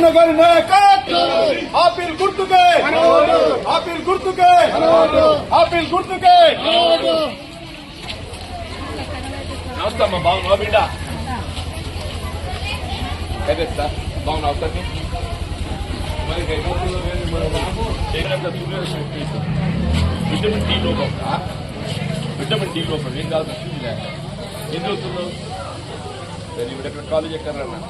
ನಗರ ನಾಯಕ ಆಪಿಲ್ ಗುರ್ತುಗೆ ಆಪಿಲ್ ಗುರ್ತುಗೆ ಆಪಿಲ್ ಗುರ್ತುಗೆ నమస్తమ్మ బాగున్నావా బిడ్డ కదేస్తా బాగున్నావు అవుతుంది మరి విటమిన్ డి లోపం విటమిన్ డి లోపం ఏం కాదు ఏం చదువుతున్నావు? నేను ఇప్పుడు ఎక్కడ కాలేజ్ ఎక్కడన్నా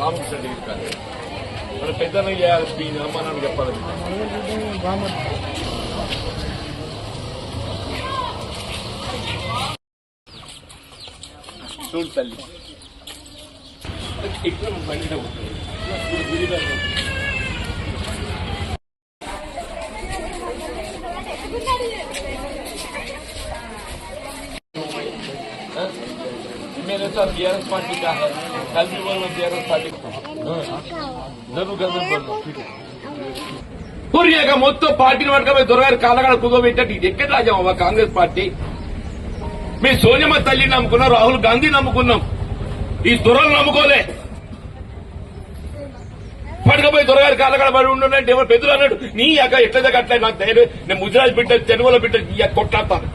రామకృష్ణ డిగ్రీ కాలేజ్. మరి పెద్దన చేయాలి స్పీన్ అమ్మ నాన్న చెప్పాలి. చూడు తల్లి. ఇక్కడ బండి ఉంటుంది मेरे साथ बीआरएस पार्टी का है कल भी बोल बीआरएस पार्टी जरूर गजब बोल रहा ठीक है పూర్యాగా మొత్తం పార్టీని పట్టుకపోయి దొరగారు కాలగాడ కుదోబెట్టండి ఇది ఎక్కడ రాజామా కాంగ్రెస్ పార్టీ మీ సోనియమ్మ తల్లిని నమ్ముకున్నాం రాహుల్ గాంధీ నమ్ముకున్నాం ఈ దొరలు నమ్ముకోలే. పడకపోయి దొరగారు కాలగాడ పడి ఎవరు పెద్దలు అన్నాడు? నీ అక్క ఎట్లా దగ్గర అట్లా నాకు ధైర్యం నేను ముద్రాజ్ బిడ్డ తెలుగులో బిడ్డ ఈ అక్క కొట్లాడతాను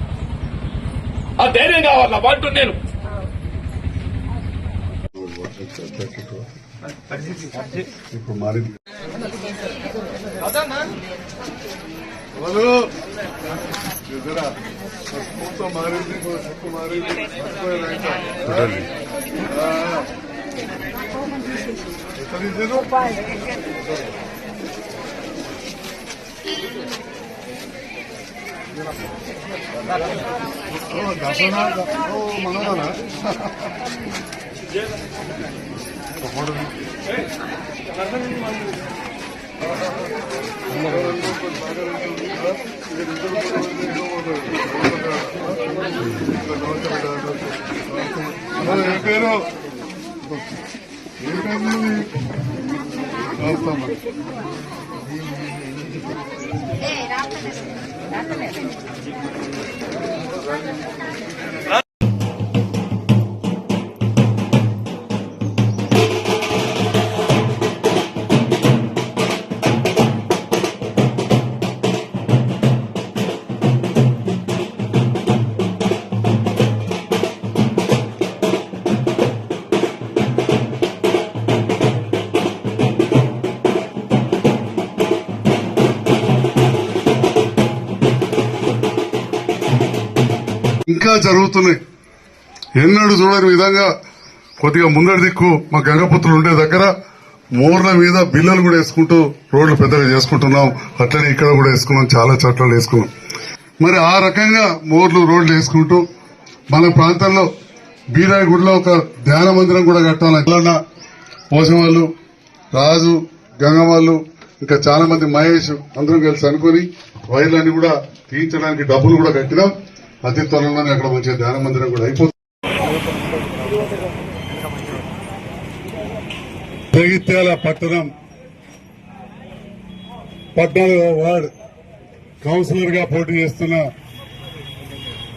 ఆ ధైర్యం కావాలా? వాంటు నేను. ఇప్పుడు మారింది Estou dizendo o pai. 出さな、おお、まだだな。ところに。ఏ పేరు ఏ పేరు మీది? రాస్తామా ఇంకా జరుగుతున్నాయి. ఎన్నడూ చూడని విధంగా కొద్దిగా ముందడి దిక్కు మా గంగపుత్రులు ఉండే దగ్గర మోర్ల మీద బిల్లలు కూడా వేసుకుంటూ రోడ్లు పెద్దగా చేసుకుంటున్నాం. అట్లనే ఇక్కడ కూడా వేసుకున్నాం చాలా చట్టాలు వేసుకున్నాం. మరి ఆ రకంగా మోర్లు రోడ్లు వేసుకుంటూ మన ప్రాంతంలో బీరాయి గుడిలో ఒక ధ్యాన మందిరం కూడా కట్టాలి. ఎల్లన్న పోసవాళ్ళు రాజు గంగవాళ్ళు ఇంకా చాలా మంది మహేష్ అందరం కలిసి అనుకుని వైర్లన్నీ కూడా తీయించడానికి డబ్బులు కూడా కట్టినాం. అతి త్వరలోనే అక్కడ మంచి ధ్యాన మందిరం కూడా అయిపోతుంది. జగిత్యాల పట్టణం పద్నాలుగో వార్డ్ కౌన్సిలర్గా పోటీ చేస్తున్న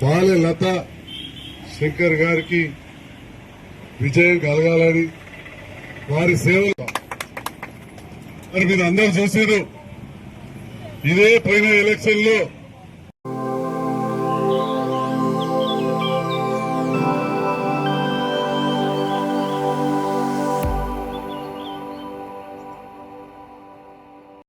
బాలె లత శంకర్ గారికి విజయం కలగాలని వారి సేవలు. మరి మీరు అందరూ చూసారు ఇదే పోయిన ఎలక్షన్లో